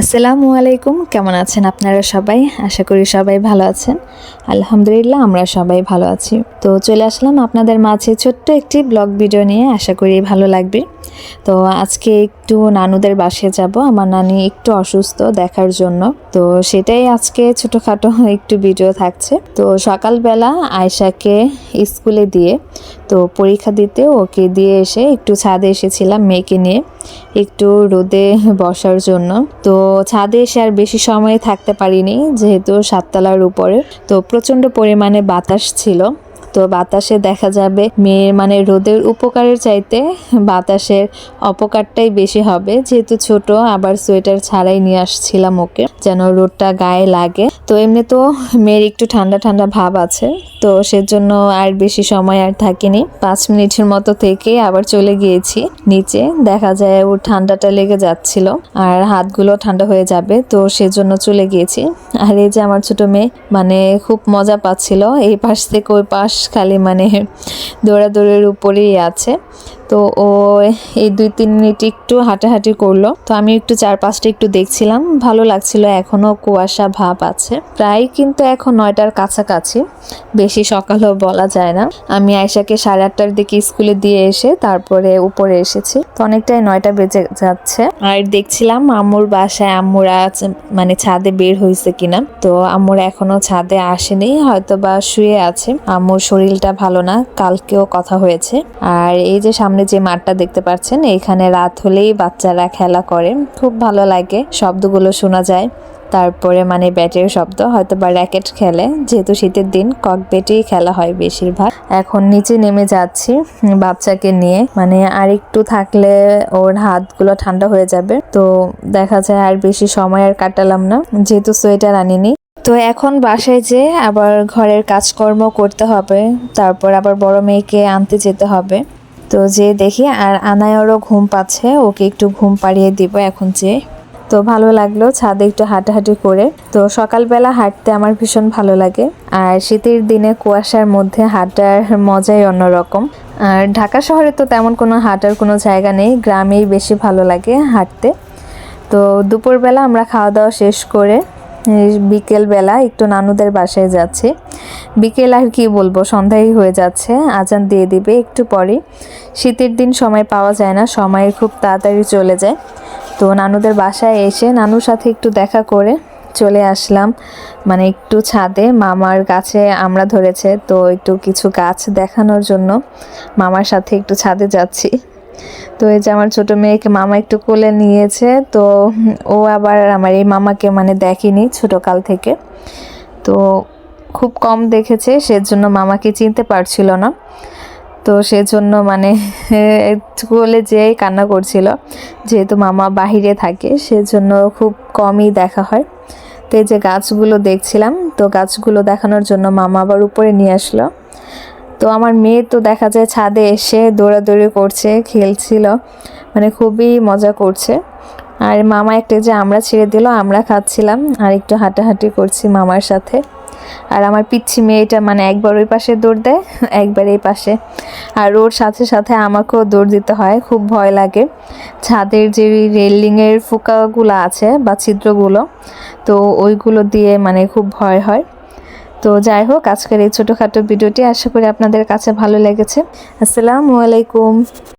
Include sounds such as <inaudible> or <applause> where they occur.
আসসালামু আলাইকুম, কেমন আছেন আপনারা সবাই? আশা করি সবাই ভালো আছেন। আলহামদুলিল্লাহ, আমরা সবাই ভালো আছি। তো চলে আসলাম আপনাদের মাঝে ছোট্ট একটি ব্লগ ভিডিও নিয়ে, আশা করি ভালো লাগবে। তো আজকে একটু নানুদের বাসে যাব। আমার নানি একটু অসুস্থ দেখার জন্য। তো সেটাই আজকে ছোটোখাটো <laughs> একটু ভিডিও থাকছে। তো সকালবেলা আয়শাকে স্কুলে দিয়ে তো পরীক্ষা দিতে ওকে দিয়ে এসে একটু ছাদে এসেছিলাম মেয়েকে নিয়ে, একটু রোদে বসার জন্য। তো ছাদে এসে আর বেশি সময় থাকতে পারিনি, যেহেতু সাততলার উপরে। তো প্রচণ্ড পরিমাণে বাতাস ছিল। তো বাতাসে দেখা যাবে মেয়ের মানে রোদের উপকারের চাইতে বাতাসের অপকারটাই বেশি হবে। যেহেতু ছোট, আবার সোয়েটার ছাড়াই নিয়ে আসছিলাম ওকে, যেন রোদটা গায়ে লাগে। তো এমনি তো মেয়ের একটু ঠান্ডা ঠান্ডা ভাব আছে, তো সেজন্য আর বেশি সময় আর থাকিনি। পাঁচ মিনিটের মতো থেকে আবার চলে গিয়েছি নিচে। দেখা যায় ওর ঠান্ডাটা লেগে যাচ্ছিল আর হাতগুলো ঠান্ডা হয়ে যাবে, তো সেজন্য চলে গিয়েছি। আর এই যে আমার ছোট মেয়ে মানে খুব মজা পাচ্ছিল। এই পাশ থেকে ওই পাশ খালি মানে দৌড়াদৌড়ের উপরেই আছে। তো ও এই দুই তিন মিনিট একটু হাঁটাহাঁটি করল। তো আমি একটু চারপাশটা একটু দেখছিলাম, ভালো লাগছিল, এখনও কুয়াশা ভাব আছে। প্রায় কিন্তু এখন নয়টার কাছাকাছি, বেশি সকালও বলা যায় না। আমি আয়সাকে সাড়ে আটটার দিকে স্কুলে দিয়ে এসে তারপরে উপরে এসেছি। তো অনেকটাই নয়টা বেজে যাচ্ছে। আর দেখছিলাম আম্মুর বাসায় আম্মুরা মানে ছাদে বের হয়েছে কিনা। তো আম্মুর এখনও ছাদে আসেনি হয়তো বা শুয়ে আছে। আম্মুর শরীরটা ভালো না, কালকেও কথা হয়েছে। আর এই যে সামনে যে মাঠটা দেখতে পাচ্ছেন এইখানে রাত হলেই বাচ্চারা খেলা করে। খুব ভালো লাগে, শব্দগুলো শোনা যায়। তারপরে মানে ব্যাটের শব্দ হয়তো বা র্যাকেট খেলে। যেহেতু শীতের দিন, কক ব্যাটেই খেলা হয় বেশিরভাগ। এখন নিচে নেমে যাচ্ছি, বাচ্চাকে নিয়ে। মানে আর একটু থাকলে ওর হাতগুলো ঠান্ডা হয়ে যাবে। তো দেখা যায় আর বেশি সময় আর কাটালাম না, যেহেতু সোয়েটার আনিনি। তো এখন বাসায় যে আবার ঘরের কাজকর্ম করতে হবে। তারপর আবার বড় মেয়েকে আনতে যেতে হবে। তো যে দেখি, আর আনায়রও ঘুম পাচ্ছে, ওকে একটু ঘুম পাড়িয়ে দিব এখন যে। তো ভালো লাগল ছাদে একটু হাঁটাহাঁটি করে। তো সকালবেলা হাঁটতে আমার ভীষণ ভালো লাগে। আর শীতের দিনে কুয়াশার মধ্যে হাঁটার মজাই অন্যরকম। আর ঢাকা শহরে তো তেমন কোনো হাঁটার কোনো জায়গা নেই, গ্রামেই বেশি ভালো লাগে হাঁটতে। তো দুপুরবেলা আমরা খাওয়া দাওয়া শেষ করে বিকেলবেলা একটু নানুদের বাসায় যাচ্ছি। বিকেল আর কি বলব সন্ধ্যায় হয়ে যাচ্ছে, আজান দিয়ে দিবে একটু পরে। শীতের দিন সময় পাওয়া যায় না, সময় খুব তাড়াতাড়ি চলে যায়। তো নানুদের বাসায় এসে নানুর সাথে একটু দেখা করে চলে আসলাম। মানে একটু ছাদে, মামার গাছে আমরা ধরেছে, তো একটু কিছু গাছ দেখানোর জন্য মামার সাথে একটু ছাদে যাচ্ছি। তো এই যে আমার ছোট মেয়েকে মামা একটু কোলে নিয়েছে, তো ও আবার আমার এই মামাকে মানে দেখেনি ছোট কাল থেকে। তো খুব কম দেখেছে, সেজন্য মামাকে চিনতে পারছিল না। তো সেজন্য মানে <laughs> কোলে যেয়েই কান্না করছিল, যেহেতু মামা বাহিরে থাকে, সেজন্য খুব কমই দেখা হয়। তো এই যে গাছগুলো দেখছিলাম, তো গাছগুলো দেখানোর জন্য মামা আবার উপরে নিয়ে আসলো। তো আমার মেয়ে তো দেখা যায় ছাদে এসে দৌড়াদৌড়ি করছে, খেলছিল মানে খুবই মজা করছে। আর মামা একটা যে আমরা ছেড়ে দিল, আমরা খাচ্ছিলাম, আর একটু হাঁটাহাঁটি করছি মামার সাথে। আর আমার পিচ্ছি মেয়েটা মানে একবার ওই পাশে দৌড় দেয়, <laughs> একবার এই পাশে। আর ওর সাথে সাথে আমাকেও দৌড় দিতে হয়, খুব ভয় লাগে। ছাদের যে রেলিংয়ের ফুকাগুলো আছে বা ছিদ্রগুলো, তো ওইগুলো দিয়ে মানে খুব ভয় হয়। তো যাই হোক, আজকের এই ছোটোখাটো ভিডিওটি আশা করি আপনাদের কাছে ভালো লেগেছে। আসসালামু আলাইকুম।